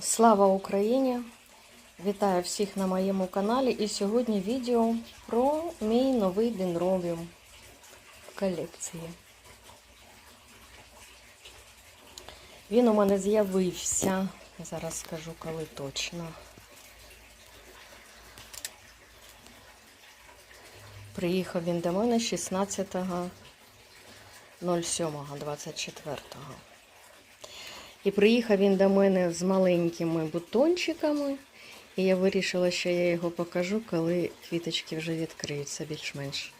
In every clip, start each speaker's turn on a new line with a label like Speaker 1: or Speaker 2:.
Speaker 1: Слава Україні! Вітаю всіх на моєму каналі. І сьогодні відео про мій новий дендробіум в колекції. Він у мене з'явився. Зараз скажу, коли точно. Приїхав він до мене 16.07.24. І приїхав він до мене з маленькими бутончиками. І я вирішила, що я його покажу, коли квіточки вже відкриються більш-менш.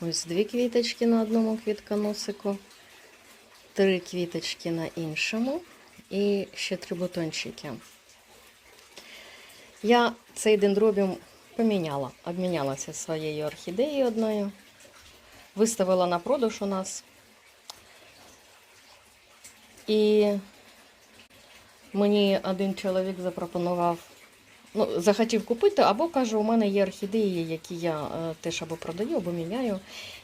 Speaker 1: Ось дві квіточки на одному квітконосику, три квіточки на іншому і ще три бутончики. Я цей дендробіум поміняла, обмінялася своєю орхідеєю одною, виставила на продаж у нас. І мені один чоловік запропонував, ну, захотів купити, або каже, у мене є орхідеї, які я е, теж або продаю, або міняю.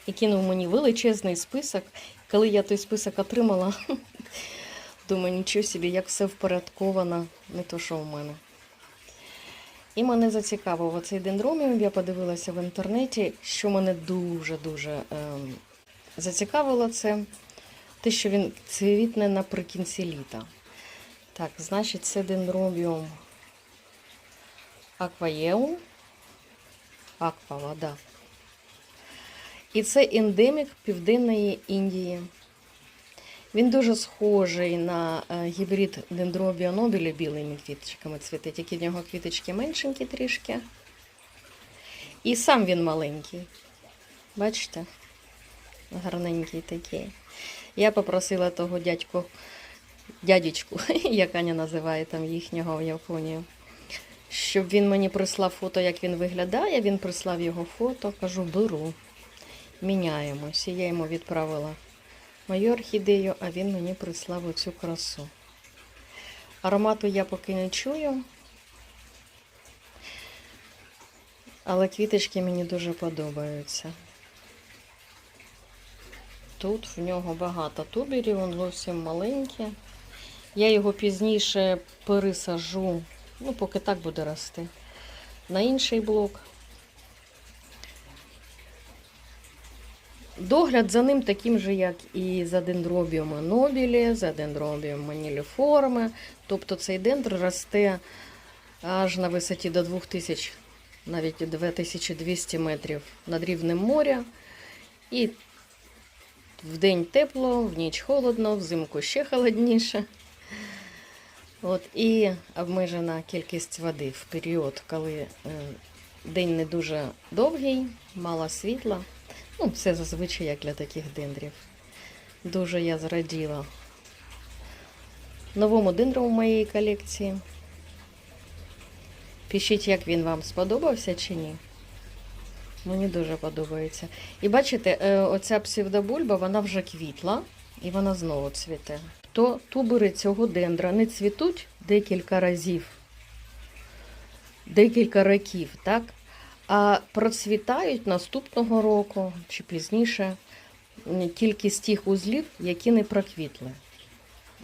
Speaker 1: І кинув мені величезний список. Коли я той список отримала, думаю, нічого собі, як все впорядковано, не то, що у мене. І мене зацікавив оцей дендроміум, я подивилася в інтернеті, що мене дуже-дуже ем, зацікавило це те, що він цвітне наприкінці літа. Так, значить, це дендробіум акваєум. Аквава, да. І це ендемік Південної Індії. Він дуже схожий на е, гібрид дендробіо нобілі білими квіточками цвіте, тільки в нього квіточки меншенькі трішки. І сам він маленький. Бачите? Гарненький такий. Я попросила того дядьку, дядечку, як Аня називає там їхнього в Японії, щоб він мені прислав фото, як він виглядає. Він прислав його фото, кажу, беру, міняємось. І я йому відправила мою орхідею, а він мені прислав оцю красу. Аромату я поки не чую, але квіточки мені дуже подобаються. Тут в нього багато туберів, він зовсім маленький. Я його пізніше пересажу, ну, поки так буде рости, на інший блок. Догляд за ним таким же, як і за дендробіум нобілі, за дендробіум маніліформи. Тобто цей дендр росте аж на висоті до 2000, навіть 2200 метрів над рівнем моря. І в день тепло, в ніч холодно, взимку ще холодніше. От, І обмежена кількість води в період, коли е, день не дуже довгий, мало світла. Ну, це зазвичай як для таких дендрів. Дуже я зраділа новому дендру в моєї колекції. Пишіть, як він вам сподобався чи ні. Мені дуже подобається. І бачите, е, оця псевдобульба, вона вже квітла і вона знову цвіте. То тубери цього дендра не цвітуть декілька разів, декілька років, так? А процвітають наступного року чи пізніше з тих узлів, які не проквітли.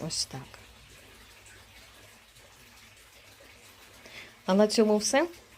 Speaker 1: Ось так. А на цьому все.